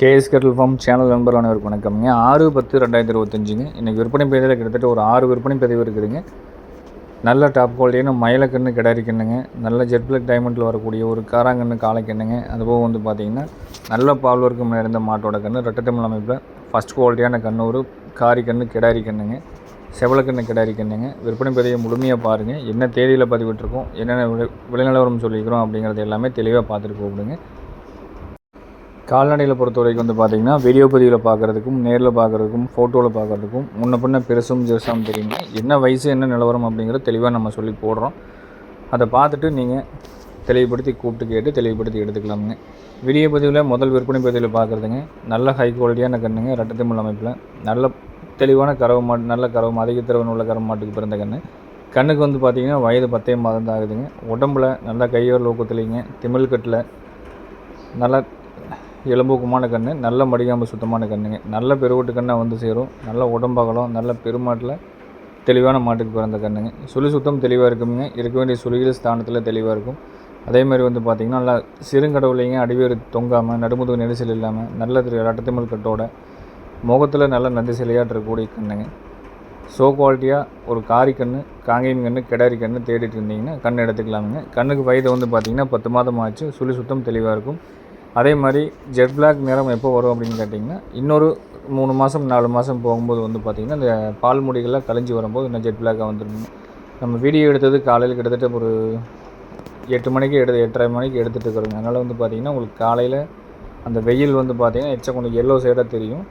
KS kettle form channel நண்பர் அனைவருக்கு வணக்கம்ங்க. ஆறு பத்து ரெண்டாயிரத்தி இருபத்தஞ்சுங்க. இன்றைக்கி விற்பனை பதிவில் கிட்டத்தட்ட ஒரு ஆறு விற்பனை பதிவு இருக்குதுங்க. நல்ல டாப் குவாலிட்டியான மயிலக்கண்ணு கிடாரிக்கண்ணுங்க நல்ல ஜெட் பிளக் டைமண்டில் வரக்கூடிய ஒரு காராங்கண்ணு காலைக்கண்ணுங்க அதுபோக வந்து பார்த்திங்கன்னா நல்ல பால் வர்க்கம் நிறைந்த மாட்டோட கண்ணு ரெட்டத்தமிழ் அமைப்பில் ஃபஸ்ட் குவாலிட்டியான கண்ணு ஒரு காரி கண்ணு கிடாரி கண்ணுங்க. செவலக்கண்ணு கிடாரி கண்ணுங்க. விற்பனை பதிவை முழுமையாக பாருங்கள் என்ன தேதியில் பதிவிட்டிருக்கோம் என்னென்ன விலை விலை நிலவரம் சொல்லிக்கிறோம் அப்படிங்கிறது எல்லாமே தெளிவாக பார்த்துட்டு கூப்பிடுங்க கால்நடையில் பொறுத்த வரைக்கும் வந்து பார்த்திங்கன்னா வீடியோ பதிவில் பார்க்குறதுக்கும் நேரில் பார்க்குறதுக்கும் ஃபோட்டோவில் பார்க்குறதுக்கும் முன்ன பின்ன பெருசும் ஜெருசாவும் தெரியுங்க. என்ன வயசு என்ன நிலவரம் அப்படிங்கிறத தெளிவாக நம்ம சொல்லி போடுறோம். அதை பார்த்துட்டு நீங்கள் தெளிவுபடுத்தி கூப்பிட்டு கேட்டு தெளிவுபடுத்தி எடுத்துக்கலாமுங்க. வீடியோ பதிவில் முதல் விற்பனை பதிவில் பார்க்குறதுங்க நல்ல ஹை குவாலிட்டியான கண்ணுங்க ரெட்டத்தமிழ் அமைப்பில். நல்ல தெளிவான கறவை மாட்டு நல்ல கறவை அதிக திறவன் உள்ள கறவை மாட்டுக்கு பிறந்த கண்ணு. கண்ணுக்கு வந்து பார்த்திங்கன்னா வயது பத்தே மாதம் தான் ஆகுதுங்க. உடம்புல நல்லா கையோர் லோக்கத்துலேங்க திமிழ் கட்டில் எலும்புக்குமான கன்று நல்ல மடிகாம்பு சுத்தமான கன்றுங்க நல்ல பெருவட்டு கண்ணாக வந்து சேரும். நல்ல உடம்பகலம் நல்ல பெருமாட்டில் தெளிவான மாட்டுக்கு பிறந்த கன்றுங்க சுழி சுத்தம் தெளிவாக இருக்குங்க இருக்க வேண்டிய சுழிகள் ஸ்தானத்தில் தெளிவாக இருக்கும். அதே மாதிரி வந்து பார்த்திங்கன்னா நல்லா சிறுங்கடவுலைங்க அடிவேறு தொங்காமல் நடுமுதுகு நெரிசல் இல்லாமல் நல்ல திரு ரட்டத்திமல் கட்டோட முகத்தில் நல்ல நந்தி சிலையாட்டு இருக்கக்கூடிய கண்ணுங்க. ஸோ குவாலிட்டியாக ஒரு காரி கன்று காங்கேயம் கன்று கிடாரி கன்று தேடிட்டு இருந்தீங்கன்னா கண் எடுத்துக்கலாமுங்க. கண்ணுக்கு வயது வந்து பார்த்திங்கன்னா பத்து மாதம் ஆச்சு. சுழி சுத்தம் தெளிவாக இருக்கும். அதே மாதிரி ஜெட் பிளாக் நிறம் எப்போ வரும் அப்படின்னு கேட்டிங்கன்னா இன்னொரு மூணு மாதம் நாலு மாதம் போகும்போது வந்து பார்த்திங்கன்னா இந்த பால் முடிகள்லாம் கழிஞ்சு வரும்போது இன்னும் ஜெட் பிளாக்காக வந்துடும் நம்ம வீடியோ எடுத்தது காலையில் கிட்டத்தட்ட ஒரு எட்டு மணிக்கு எடுத்து எட்டரை மணிக்கு எடுத்துகிட்டு இருக்கிறோங்க. அதனால் வந்து பார்த்திங்கன்னா உங்களுக்கு காலையில் அந்த வெயில் வந்து பார்த்திங்கன்னா எச்ச கொஞ்சம் எல்லோ சைடாக தெரியும்.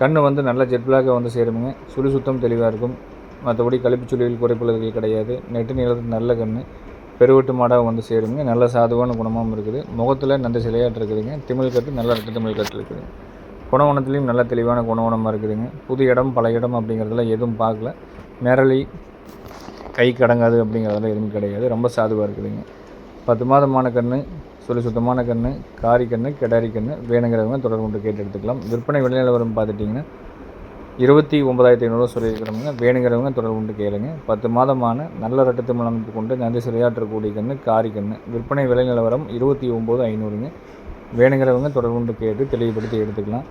கண் வந்து நல்ல ஜெட் பிளாக்காக வந்து சேருமுங்க. சுழி சுத்தம் தெளிவாக இருக்கும். மற்றபடி கழிப்பு சுழிகள் குறைப்புள்ளதுகள் கிடையாது. நெட்டு நீளத்துக்கு நல்ல கன்று பெருவெட்டு மாடாக வந்து சேருங்க. நல்ல சாதுவான குணமாகவும் இருக்குது. முகத்தில் நல்ல சிலையாட்டு இருக்குதுங்க. திமிழ் கட்டு நல்ல ரத்த திமிழ் கட்டு இருக்குது. குணவனத்துலேயும் நல்ல தெளிவான குணவனமாக இருக்குதுங்க. புது இடம் பல இடம் அப்படிங்கிறதெல்லாம் எதுவும் பார்க்கல. மிரளி கை கடங்காது அப்படிங்கிறதெல்லாம் எதுவும் கிடையாது. ரொம்ப சாதுவாக இருக்குதுங்க. பத்து மாதமான கன்று சொல்லி சுத்தமான கன்று காரி கன்று கிடாரி கன்று வேணுங்கிறவங்க தொடர்பு கொண்டு கேட்டு எடுத்துக்கலாம். விற்பனை விலை நிலவரம் பார்த்துட்டிங்கன்னா இருபத்தி ஒன்பதாயிரத்தி ஐநூறுவா சொல்லியிருக்கிறவங்க வேணுங்கிறவங்க தொடர்பு கொண்டு கேளுங்க. பத்து மாதமான நல்ல ரட்டத்து அமைப்பு கொண்டு நந்தி சிறையாற்றக்கூடிய கண்ணு காரி கண்ணு. விற்பனை விலை நிலவரம் இருபத்தி ஒம்பது ஐநூறுங்க. வேணுங்கிறவங்க தொடர்பு கொண்டு கேட்டு தெளிவுபடுத்தி எடுத்துக்கலாம்.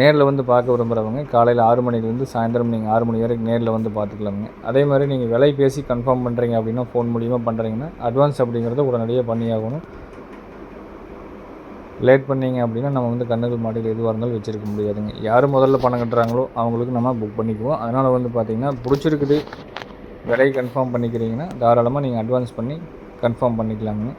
நேரில் வந்து பார்க்க விரும்புகிறவங்க காலையில் ஆறு மணிலேருந்து சாயந்தரம் நீங்கள் ஆறு மணி வரைக்கும் நேரில் வந்து பார்த்துக்கலாமுங்க. அதே மாதிரி நீங்கள் விலை பேசி கன்ஃபார்ம் பண்ணுறீங்க அப்படின்னா ஃபோன் மூலியமாக பண்ணுறீங்கன்னா அட்வான்ஸ் அப்படிங்கிறத உடனடியாக பண்ணியாகணும். லேட் பண்ணீங்க அப்படின்னா நம்ம வந்து கண்ணுகள் மாடியில் எதுவாக இருந்தாலும் வச்சுருக்க முடியாதுங்க. யார் முதல்ல பணம் கட்டுறாங்களோ அவங்களுக்கு நம்ம புக் பண்ணிக்குவோம். அதனால் வந்து பார்த்திங்கன்னா பிடிச்சிருக்குது விலையை கன்ஃபார்ம் பண்ணிக்கிறீங்கன்னா தாராளமாக நீங்கள் அட்வான்ஸ் பண்ணி கன்ஃபார்ம் பண்ணிக்கலாங்க.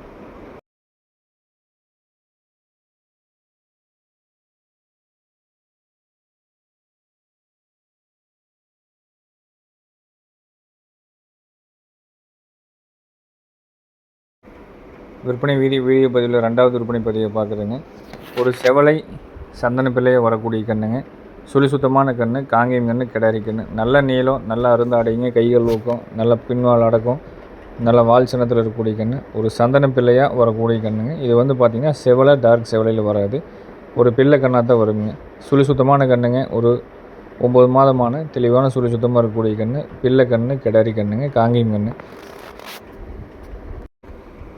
விற்பனை வீடியோ வீடியோ பதிவில் ரெண்டாவது விற்பனை பதிவை பார்க்குறேங்க. ஒரு செவலை சந்தன பிள்ளையை வரக்கூடிய கண்ணுங்க. சுழி சுத்தமான கன்று காங்கேயம் கன்று கிடாரி கன்று நல்ல நீளம் நல்லா அருந்தாடைங்க கைகள் ஊக்கம் நல்ல பின்வால் அடக்கம் நல்ல வால் சின்னத்தில் இருக்கக்கூடிய கன்று ஒரு சந்தன பிள்ளையாக வரக்கூடிய கண்ணுங்க. இது வந்து பார்த்திங்கன்னா செவலை டார்க் செவலையில் வராது. ஒரு பிள்ளை கண்ணாக தான் வருங்க. சுழி சுத்தமான கண்ணுங்க. ஒரு ஒம்பது மாதமான தெளிவான சுழி சுத்தமாக இருக்கக்கூடிய கன்று பிள்ளை கன்று கிடாரி கண்ணுங்க காங்கேயம் கன்று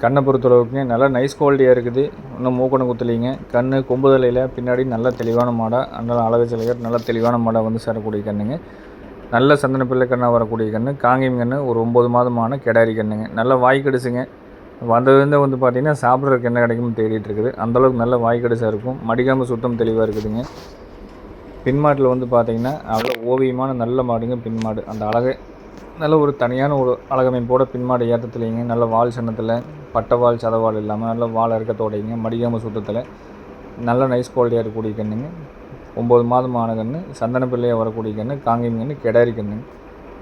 கண்ணை பொறுத்தளவுக்கு நல்லா நைஸ் குவாலிட்டியாக இருக்குது. இன்னும் மூக்கணம் குத்துலிங்க. கண் கொம்பு தலையில் பின்னாடி நல்ல தெளிவான மாடாக நல்ல அழகு சிலையர் நல்ல தெளிவான மாடாக வந்து சேரக்கூடிய கண்ணுங்க. நல்ல சந்தன பிள்ளை கண்ணாக வரக்கூடிய கன்று காங்கேயம் கன்று ஒரு ஒம்பது மாதமான கெடாரி கண்ணுங்க. நல்ல வாய் கடிசுங்க. வந்ததுலேருந்து வந்து பார்த்திங்கன்னா சாப்பிட்றதுக்கு என்ன கிடைக்கும்னு தேடிட்டு இருக்குது. அந்தளவுக்கு நல்ல வாய் கடிசாக இருக்கும். மடிக்காமல் சுத்தம் தெளிவாக இருக்குதுங்க. பின்மாட்டில் வந்து பார்த்திங்கன்னா அவ்வளோ ஓவியமான நல்ல மாடுங்க பின்மாடு. அந்த அழகை நல்ல ஒரு தனியான ஒரு அழகமைப்போட பின்மாடு ஏற்றத்துலேங்க நல்ல வால் சின்னத்தில் பட்டவால் சதவால் இல்லாமல் நல்ல வால் இறக்கத்தோடைங்க மடிகாம சுத்தத்தில் நல்ல நைஸ் குவாலிட்டியாக இருக்கக்கூடிய கண்ணுங்க. ஒம்பது மாதம் ஆன கன்று சந்தன பிள்ளையாக வரக்கூடிய கன்று காங்கேயம் கன்று கெடாரி கண்ணுங்க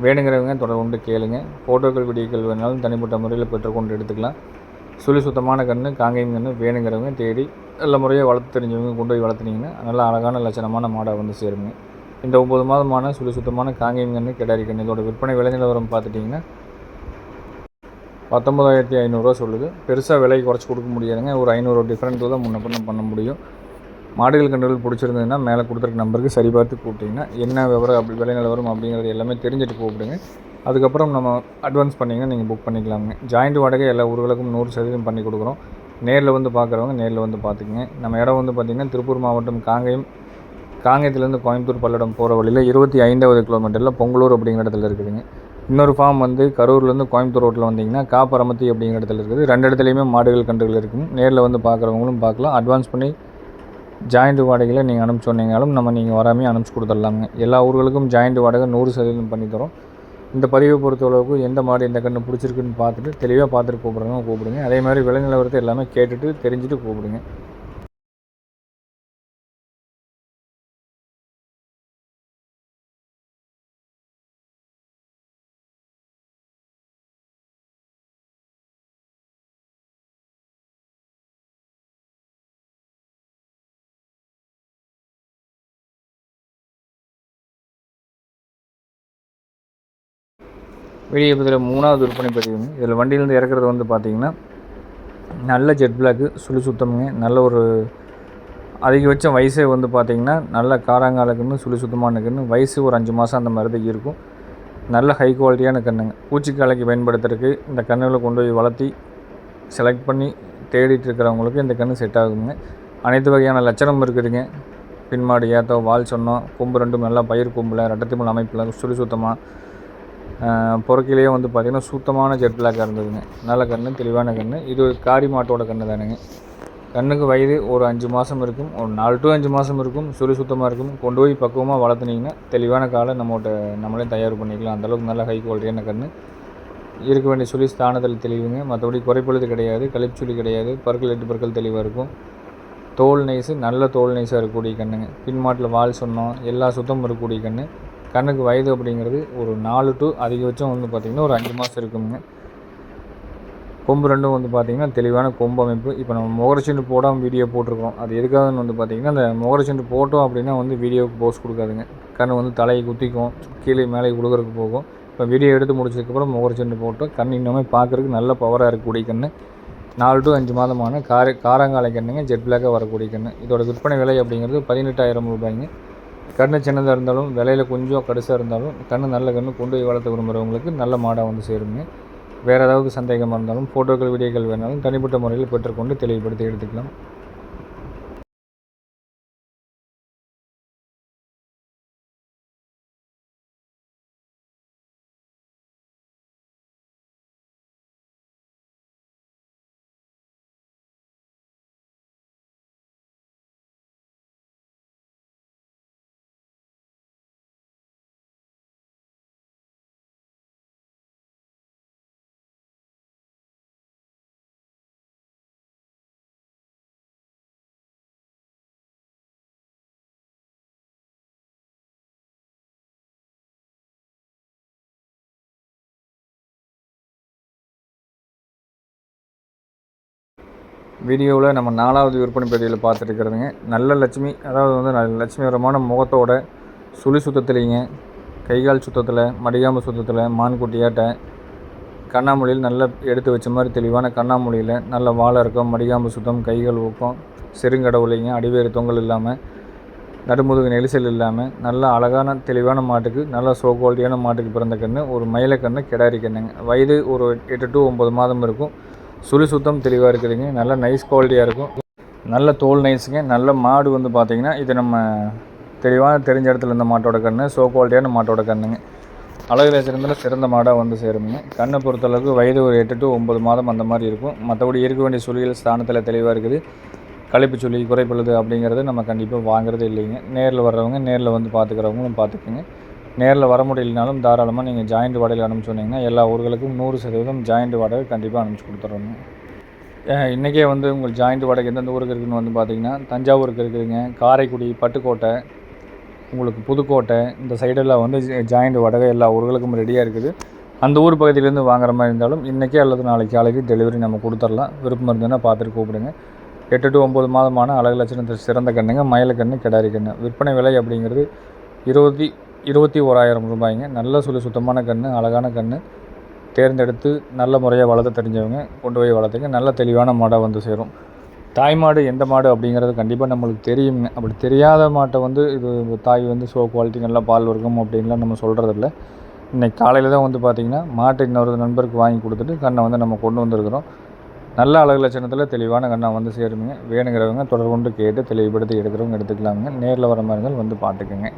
வேணுங்கிறவங்க தொடர்ந்து கொண்டு கேளுங்க. ஃபோட்டோக்கள் வீடியோக்கள் வேணாலும் தனிப்பட்ட முறையில் பெற்றுக்கொண்டு எடுத்துக்கலாம். சுழி சுத்தமான கன்று காங்கேயம் கன்று வேணுங்கிறவங்க தேடி நல்ல முறையாக வளர்த்து தெரிஞ்சவங்க கொண்டு போய் வளர்த்துனீங்கன்னா நல்ல அழகான லட்சணமான மாடாக வந்து சேருங்க. இந்த ஒம்பது மாதமான சுழி சுத்தமான காங்கேயம் கன்று கிடாரி இதோட விற்பனை விலை நிலவரம் பார்த்துட்டிங்கன்னா பத்தொம்பதாயிரத்தி ஐநூறுரூவா சொல்லுது. பெருசாக விலை குறைச்சி கொடுக்க முடியாதுங்க. ஒரு ஐநூறு டிஃப்ரெண்ட் தான் முன்ன பண்ண பண்ண முடியும். மாடுகள் கன்றுகள் பிடிச்சிருந்ததுன்னா மேலே கொடுத்துருக்க நம்பருக்கு சரி பார்த்து கூப்பிட்டிங்கன்னா என்ன விவரம் அப்படி விலை நிலவரம் அப்படிங்கிறது எல்லாமே தெரிஞ்சுட்டு கூப்பிடுங்க. அதுக்கப்புறம் நம்ம அட்வான்ஸ் பண்ணிங்கன்னா நீங்கள் புக் பண்ணிக்கலாமுங்க. ஜாயிண்ட் வாடகை எல்லா ஊர்களுக்கும் நூறு சதவீதம் பண்ணி கொடுக்குறோம். நேரில் வந்து பார்க்குறவங்க நேரில் வந்து பார்த்துக்குங்க. நம்ம இடம் வந்து பார்த்திங்கன்னா திருப்பூர் மாவட்டம் காங்கேயம் காங்கேயத்துலேருந்து கோயம்புத்தூர் பல்லடம் போகிற வழியில் இருபத்தி ஐந்தாவது கிலோமீட்டரில் பொங்கலூர் அப்படிங்கிற இடத்துல இருக்குதுங்க. இன்னொரு ஃபார்ம் வந்து கரூர்லேருந்து கோயம்புத்தூர் ரோட்டில் வந்தீங்கன்னா காப்பரமத்தி அப்படிங்கிற இடத்துல இருக்குது. ரெண்டு இடத்துலையுமே மாடுகள் கன்றுகள் இருக்கும் நேரில் வந்து பார்க்குறவங்களும் பார்க்கலாம் அட்வான்ஸ் பண்ணி ஜாயிண்ட் வாடகையில் நீங்கள் அனுப்பிச்சு சொன்னீங்கனாலும் நம்ம நீங்கள் வராமே அனுப்பிச்சி கொடுத்துடலாங்க எல்லா ஊர்களுக்கும் ஜாயிண்ட் வாடகை நூறு சதவீதம் பண்ணித்தரோம் இந்த பதிவை பொறுத்தளவுக்கு எந்த மாடு எந்த கன்று பிடிச்சிருக்குன்னு பார்த்துட்டு தெளிவாக பார்த்துட்டு கூப்பிட்றவங்க கூப்பிடுங்க. அதே மாதிரி விலை நிலவரத்தை எல்லாமே கேட்டுட்டு தெரிஞ்சுட்டு கூப்பிடுங்க. வீடியோ மூணாவது விற்பனை பதிவுங்க இதில் வண்டியிலேருந்து இறக்குறது வந்து பார்த்தீங்கன்னா நல்ல ஜெட் பிளாக்கு சுழி சுத்தமுங்க நல்ல ஒரு அதிகபட்ச வயசே வந்து பார்த்திங்கன்னா நல்ல காராங்காலுக்குன்னு சுழி சுத்தமான கன்று வயசு ஒரு அஞ்சு மாதம் அந்த மாதிரி தான் இருக்கும். நல்ல ஹை குவாலிட்டியான கன்றுங்க பூச்சிக்காலைக்கு பயன்படுத்துறதுக்கு இந்த கன்றுகளை கொண்டு போய் வளர்த்தி செலக்ட் பண்ணி தேடிட்டு இருக்கிறவங்களுக்கு இந்த கன்று செட் ஆகுங்க அனைத்து வகையான லட்சணம் இருக்குதுங்க. பின்மாடு ஏத்தோ வால் சொன்னோம் கொம்பு ரெண்டும் நல்லா பயிர் கொம்பில் ரெட்டத்திமல் அமைப்பில் சுழி சுத்தமாக புறக்கிலேயே வந்து பார்த்திங்கன்னா சுத்தமான ஜெட் பிளாக்காக இருந்ததுங்க. நல்ல கன்று தெளிவான கன்று இது ஒரு காரி மாட்டோட கன்று தானுங்க. கண்ணுக்கு வயது ஒரு அஞ்சு மாதம் இருக்கும். ஒரு நாலு டு அஞ்சு மாதம் இருக்கும். சுழி சுத்தமாக இருக்கும். கொண்டு போய் பக்குவமாக வளர்த்துனீங்கன்னா தெளிவான காலை நம்மகிட்ட நம்மளே தயார் பண்ணிக்கலாம். அந்தளவுக்கு நல்ல ஹை குவாலிட்டியான கன்று இருக்க வேண்டிய சுழி ஸ்தானத்தில் தெளிவுங்க. மற்றபடி குறைப்பொழுது கிடையாது. கழிப்புச்சுழி கிடையாது. பற்கள் எட்டு பற்கள் தெளிவாக இருக்கும். தோல் நைஸு நல்ல தோல் நைஸாக இருக்கக்கூடிய கண்ணுங்க. பின்மாட்டில் வால் சொன்னோம். எல்லா சுத்தமும் இருக்கக்கூடிய கன்று கண்ணுக்கு வயது அப்படிங்கிறது ஒரு நாலு டு அதிகபட்சம் வந்து பார்த்திங்கன்னா ஒரு அஞ்சு மாதம் இருக்குங்க. கொம்பு ரெண்டும் வந்து பார்த்திங்கன்னா தெளிவான கொம்பு அமைப்பு. இப்போ நம்ம முகரச்செண்டு போடாமல் வீடியோ போட்டிருக்கோம் அது எதுக்காகன்னு வந்து பார்த்திங்கன்னா அந்த முகரச்செண்டு போட்டோம் அப்படின்னா வந்து வீடியோவுக்கு போஸ் கொடுக்காதுங்க. கண் வந்து தலையை குத்திக்கும் கீழே மேலே கொடுக்குறதுக்கு போகும். இப்போ வீடியோ எடுத்து முடிச்சதுக்கப்புறம் முகரச்செண்டு போட்டோம். கண் இன்னுமே பார்க்குறதுக்கு நல்ல பவராக இருக்கக்கூடிய கண் நாலு டு அஞ்சு மாதமான கார காரங்காலை கண்ணுங்க ஜெட் பிளாக்காக வரக்கூடிய கண் இதோட விற்பனை விலை அப்படிங்கிறது பதினெட்டாயிரம் ரூபாய்ங்க. கண்ணு சின்னதாக இருந்தாலும் விலையில் கொஞ்சம் கடுசாக இருந்தாலும் கண்ணு நல்ல கண்ணு கொண்டு போய் வளர்த்து விரும்புகிறவங்களுக்கு நல்ல மாடாக வந்து சேருங்க. வேறு ஏதாவது சந்தேகமாக இருந்தாலும் ஃபோட்டோக்கள் வீடியோக்கள் வேணாலும் தனிப்பட்ட முறையில் பெற்றுக்கொண்டு தெளிவுபடுத்தி எடுத்துக்கலாம். வீடியோவில் நம்ம நாலாவது விற்பனை பதிவில் பார்த்துருக்குறதுங்க. நல்ல லட்சுமி அதாவது வந்து நல்ல லட்சுமிகரமான முகத்தோட சுழி சுத்தத்துலேங்க. கைகால் சுத்தத்தில் மடிகாம்பு சுத்தத்தில் மான்குட்டியாட்ட கண்ணாமொழியில் நல்ல எடுத்து வச்ச மாதிரி தெளிவான கண்ணாமொழியில் நல்ல வாழை இருக்கும் மடிகாம்பு சுத்தம் கைகள் ஊக்கம் செருங்கடவுளைங்க அடிவேறு தொங்கல் இல்லாமல் நடுமுதுகு நெரிசல் இல்லாமல் நல்ல அழகான தெளிவான மாட்டுக்கு நல்ல சோ குவாலிட்டியான மாட்டுக்கு பிறந்த கன்று ஒரு மயில கன்று கிடாரி கண்ணுங்க. வயது ஒரு எட்டு டு ஒம்பது மாதம் இருக்கும். சுழி சுத்தம் தெளிவாக இருக்குதுங்க. நல்ல நைஸ் குவாலிட்டியாக இருக்கும். நல்ல தோல் நைஸுங்க நல்ல மாடு வந்து பார்த்திங்கன்னா இது நம்ம தெளிவான தெரிஞ்ச இடத்துல இருந்த மாட்டோட கன்று சோ குவாலிட்டியான மாட்டோட கண்ணுங்க. அழகு ரசிகத்தில் சிறந்த மாடாக வந்து சேருங்க கண்ணை பொறுத்தளவுக்கு வயது ஒரு எட்டு டு ஒம்பது மாதம் அந்த மாதிரி இருக்கும். மற்றபடி இருக்க வேண்டிய சுழிகள் ஸ்தானத்தில் தெளிவாக இருக்குது. கழிப்பு சுழி குறைப்பழுது அப்படிங்கிறது நம்ம கண்டிப்பாக வாங்குறதே இல்லைங்க. நேரில் வர்றவங்க நேரில் வந்து பார்த்துக்கிறவங்களும் பார்த்துக்குங்க நேரில் வர முடியலனாலும் தாராளமாக நீங்கள் ஜாயிண்ட் வாடகை அனுப்பிச்சு சொன்னீங்கன்னா எல்லா ஊர்களுக்கும் நூறு சதவீதம் ஜாயிண்ட் வாடகை கண்டிப்பாக அனுப்பிச்சி கொடுத்துடணும் இன்றைக்கே வந்து உங்களுக்கு ஜாயிண்ட் வாடகை எந்தெந்த ஊருக்கு இருக்குதுன்னு வந்து பார்த்திங்கன்னா தஞ்சாவூருக்கு இருக்குதுங்க. காரைக்குடி பட்டுக்கோட்டை உங்களுக்கு புதுக்கோட்டை இந்த சைடெல்லாம் வந்து ஜாயிண்ட் வாடகை எல்லா ஊர்களுக்கும் ரெடியாக இருக்குது. அந்த ஊர் பகுதியிலேருந்து வாங்குற மாதிரி இருந்தாலும் இன்றைக்கே அல்லது நாளைக்கு காலைக்கு டெலிவரி நம்ம கொடுத்துடலாம். விருப்பம் இருந்ததுன்னா பார்த்துட்டு கூப்பிடுங்க. எட்டு டு ஒம்பது மாதமான அழகு லட்சணத்தை சிறந்த கண்ணுங்க மயில கண்ணு கிடாரி கண்ணு. விற்பனை விலை அப்படிங்கிறது இருபத்தி இருபத்தி ஓராயிரம் ரூபாய்ங்க. நல்ல சொல்லி சுத்தமான கன்று அழகான கன்று தேர்ந்தெடுத்து நல்ல முறையாக வளர்த்த தெரிஞ்சவங்க கொண்டு போய் வளர்த்துங்க. நல்ல தெளிவான மாடாக வந்து சேரும். தாய் மாடு எந்த மாடு அப்படிங்கிறது கண்டிப்பாக நம்மளுக்கு தெரியுங்க. அப்படி தெரியாத மாட்டை வந்து இது தாய் வந்து ஸோ குவாலிட்டி நல்லா பால் வர்க்கம் அப்படின்லாம் நம்ம சொல்கிறதில்ல இன்றைக்கி காலையில் தான் வந்து பார்த்திங்கன்னா மாட்டை இன்னொரு நண்பருக்கு வாங்கி கொடுத்துட்டு கண்ணை வந்து நம்ம கொண்டு வந்திருக்கிறோம். நல்ல அழகு லட்சணத்தில் தெளிவான கண்ணாக வந்து சேருங்க. வேணுங்கிறவங்க தொடர்கொண்டு கேட்டு தெளிவுபடுத்தி எடுக்கிறவங்க எடுத்துக்கலாமுங்க நேரில் வர மாதிரி இருந்தால் வந்து பார்த்துக்குங்க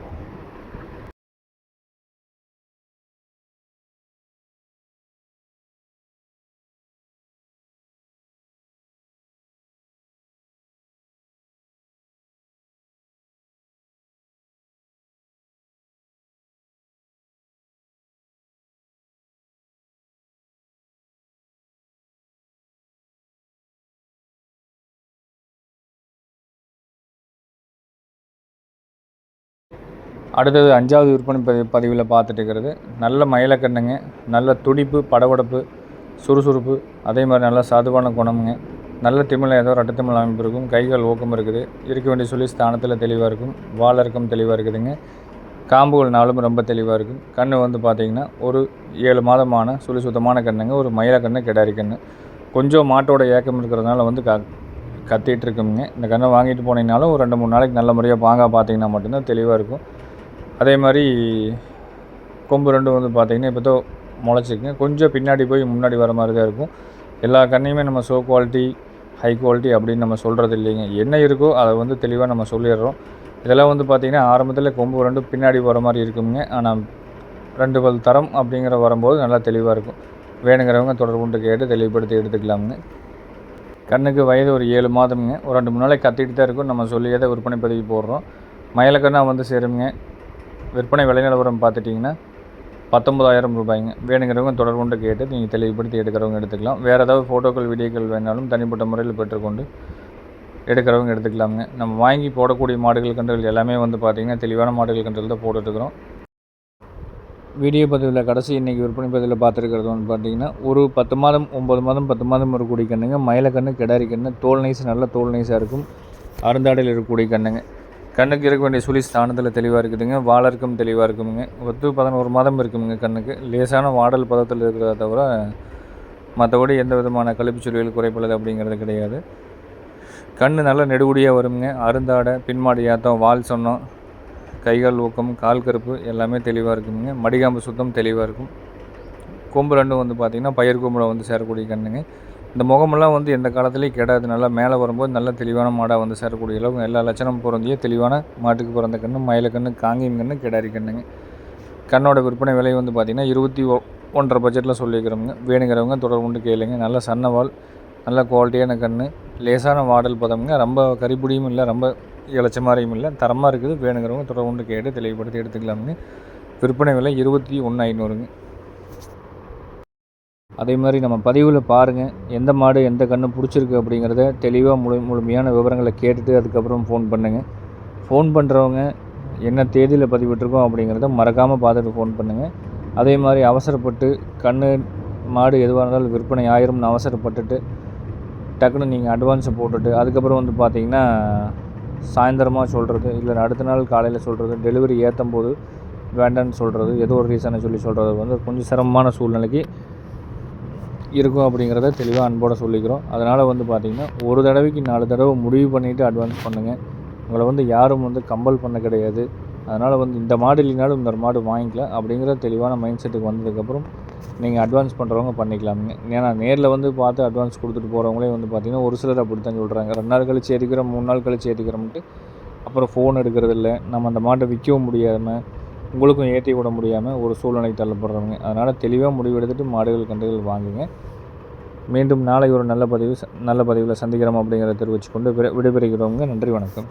அடுத்தது அஞ்சாவது விற்பனை பதிவு பதிவில் பார்த்துட்டு இருக்கிறது. நல்ல மயிலக்கண்ணுங்க நல்ல துடிப்பு படபடப்பு சுறுசுறுப்பு அதே மாதிரி நல்ல சாதுவான குணமுங்க. நல்ல திமிழ் ஏதோ ரெட்டத்திமிழ் அமைப்பு இருக்கும். கைகள் ஊக்கம் இருக்குது. இருக்க வேண்டிய சொல்லி ஸ்தானத்தில் தெளிவாக இருக்கும். வாழறக்கம் தெளிவாக இருக்குதுங்க. காம்புகள் நாளும் ரொம்ப தெளிவாக இருக்கும். கண் வந்து பார்த்திங்கன்னா ஒரு ஏழு மாதமான சுழி சுத்தமான கண்ணுங்க. ஒரு மயிலக்கண்ணு கிடாரி கண்ணு. கொஞ்சம் மாட்டோட ஏக்கம் இருக்கிறதுனால வந்து க கத்திகிட்டு இருக்குங்க. இந்த கண்ணை வாங்கிட்டு போனீங்கனாலும் ஒரு ரெண்டு மூணு நாளைக்கு நல்ல முறையாக பாங்காக பார்த்தீங்கன்னா மட்டும்தான் தெளிவாக இருக்கும். அதே மாதிரி கொம்பு ரெண்டும் வந்து பார்த்திங்கன்னா இப்போ தான் முளைச்சிக்குங்க கொஞ்சம் பின்னாடி போய் முன்னாடி வர மாதிரி தான் இருக்கும். எல்லா கண்ணையுமே நம்ம ஷோ குவாலிட்டி ஹை குவாலிட்டி அப்படின்னு நம்ம சொல்கிறது இல்லைங்க. என்ன இருக்கோ அதை வந்து தெளிவாக நம்ம சொல்லிடுறோம். இதெல்லாம் வந்து பார்த்திங்கன்னா ஆரம்பத்தில் கொம்பு ரெண்டும் பின்னாடி போகிற மாதிரி இருக்குங்க. ஆனால் ரெண்டு பல் தரம் அப்படிங்கிற வரும்போது நல்லா தெளிவாக இருக்கும். வேணுங்கிறவங்க தொடர்பு கொண்டு கேட்டு தெளிவுபடுத்தி எடுத்துக்கலாமுங்க. கண்ணுக்கு வயது ஒரு ஏழு மாதம்ங்க. ஒரு ரெண்டு மூணு நாளைக்கு கத்திட்டு தான் இருக்கும். நம்ம சொல்லியே தான் விற்பனை பதிவு போடுறோம். மயிலக்கண்ணா வந்து சேருங்க விற்பனை விலை நிலவரம் பார்த்துட்டிங்கன்னா பத்தொம்பதாயிரம் ரூபாய்ங்க. வேணுங்கிறவங்க தொடர்பு கொண்டு கேட்டு நீங்கள் தெளிவுபடுத்தி எடுக்கிறவங்க எடுத்துக்கலாம். வேறு ஏதாவது ஃபோட்டோக்கள் வீடியோக்கள் வேணாலும் தனிப்பட்ட முறையில் பெற்றுக்கொண்டு எடுக்கிறவங்க எடுத்துக்கலாமுங்க. நம்ம வாங்கி போடக்கூடிய மாடுகள் கன்றுகள் எல்லாமே வந்து பார்த்திங்கன்னா தெளிவான மாடுகள் கன்றுகள் தான் போட்டுட்ருக்குறோம் வீடியோ பதிவில் கடைசி இன்றைக்கி விற்பனை பதிவில் பார்த்துருக்கிறது வந்து பார்த்திங்கன்னா ஒரு பத்து மாதம் ஒம்பது மாதம் பத்து மாதம் இருக்கக்கூடிய கண்ணுங்க மயிலக்கண்ணு கிடாரி கண்ணு தோல் நைஸ் நல்ல தோல் நைஸாக இருக்கும். அருந்தாடையில் இருக்கக்கூடிய கண்ணுங்க. கண்ணுக்கு இருக்க வேண்டிய சுழி ஸ்தானத்தில் தெளிவாக இருக்குதுங்க. வாழருக்கும் தெளிவாக இருக்குமுங்க. ஒத்து பதினோரு மாதம் இருக்குமுங்க கண்ணுக்கு. லேசான வாடல் பதத்தில் இருக்கிறத தவிர மற்றபடி எந்த விதமான கழிப்பு சுழிகள் குறைப்பள்ளது அப்படிங்கிறது கிடையாது. கண் நல்லா நெடுகுடியாக வருங்க அருந்தாடை பின்மாடி ஏத்தம் வால் சொன்னோம் கைகால் ஊக்கம் கால் கருப்பு எல்லாமே தெளிவாக இருக்குமுங்க. மடிகாம்பு சுத்தம் தெளிவாக இருக்கும். கொம்பு ரெண்டும் வந்து பார்த்திங்கன்னா பயிர் கொம்பில் வந்து சேரக்கூடிய கண்ணுங்க. இந்த முகமெல்லாம் வந்து எந்த காலத்துலேயும் கெடாது. நல்லா மேலே வரும்போது நல்ல தெளிவான மாடாக வந்து சேரக்கூடிய அளவு எல்லா லட்சணம் பொருந்திய தெளிவான மாட்டுக்கு பிறந்த கன்று மயில கன்று காங்கியம் கன்று கிடாரி கண்ணுங்க. கண்ணோட விற்பனை விலை வந்து பார்த்திங்கன்னா இருபத்தி ஒன்றரை பட்ஜெட்டில் சொல்லிக்கிறோங்க வேணுங்கிறவங்க தொடர்புண்டு கேளுங்க. நல்ல சன்னவால் நல்ல குவாலிட்டியான கன்று லேசான வாடல் பதம்ங்க. ரொம்ப கரிப்புடியும் இல்லை ரொம்ப இளைச்ச மாதிரியும் இல்லை. தரமாக இருக்குது. வேணுங்கிறவங்க தொடர்புண்டு கேட்டு தெளிவுபடுத்தி எடுத்துக்கலாமுங்க. விற்பனை விலை இருபத்தி ஒன்று ஐநூறுங்க. அதே மாதிரி நம்ம பதிவில் பாருங்கள் எந்த மாடு எந்த கன்று பிடிச்சிருக்கு அப்படிங்கிறத தெளிவாக முழு முழுமையான விவரங்களை கேட்டுட்டு அதுக்கப்புறம் ஃபோன் பண்ணுங்கள் ஃபோன் பண்ணுறவங்க என்ன தேதியில் பதிவிட்டிருக்கோம் அப்படிங்கிறத மறக்காமல் பார்த்துட்டு ஃபோன் பண்ணுங்கள் அதே மாதிரி அவசரப்பட்டு கன்று மாடு எதுவாக இருந்தாலும் விற்பனை ஆயிரும்னு அவசரப்பட்டுட்டு டக்குன்னு நீங்கள் அட்வான்ஸை போட்டுட்டு அதுக்கப்புறம் வந்து பார்த்தீங்கன்னா சாயந்தரமாக சொல்கிறது இல்லை அடுத்த நாள் காலையில் சொல்கிறது டெலிவரி ஏற்றும் போது வேண்டான்னு சொல்கிறது ஏதோ ஒரு ரீசனை சொல்லி சொல்கிறது வந்து கொஞ்சம் சிரமமான சூழ்நிலைக்கு இருக்கும் அப்படிங்கிறத தெளிவாக அன்போடு சொல்லிக்கிறோம். அதனால் வந்து பார்த்திங்கன்னா ஒரு தடவைக்கு நாலு தடவை முடிவு பண்ணிவிட்டு அட்வான்ஸ் பண்ணுங்கள் உங்களை வந்து யாரும் வந்து கம்பல் பண்ண கிடையாது. அதனால் வந்து இந்த மாடு இல்லைனாலும் இந்த மாடு வாங்கிக்கலாம் அப்படிங்கிற தெளிவான மைண்ட் செட்டுக்கு வந்ததுக்கப்புறம் நீங்கள் அட்வான்ஸ் பண்ணுறவங்க பண்ணிக்கலாமுங்க ஏன்னா நேரில் வந்து பார்த்து அட்வான்ஸ் கொடுத்துட்டு போகிறவங்களே வந்து பார்த்திங்கன்னா ஒரு சிலர் அப்படி தான் சொல்கிறாங்க ரெண்டு நாள் கழிச்சு ஏற்றிக்கிறோம் மூணு நாள் கழிச்சு ஏற்றிக்கிறோம்ட்டு அப்புறம் ஃபோன் எடுக்கிறதில்ல நம்ம அந்த மாட்டை விற்கவும் முடியாமல் உங்களுக்கும் ஏற்றி விட முடியாமல் ஒரு சூழ்நிலைக்கு தள்ளப்படுறவங்க. அதனால் தெளிவாக முடிவெடுத்துட்டு மாடுகள் கன்றுகள் வாங்குங்க. மீண்டும் நாளை ஒரு நல்ல பதிவு நல்ல பதிவில் சந்திக்கிறோம் அப்படிங்கிறத தெரிவித்துக்கொண்டு விடைபெறுகிறவங்க நன்றி வணக்கம்.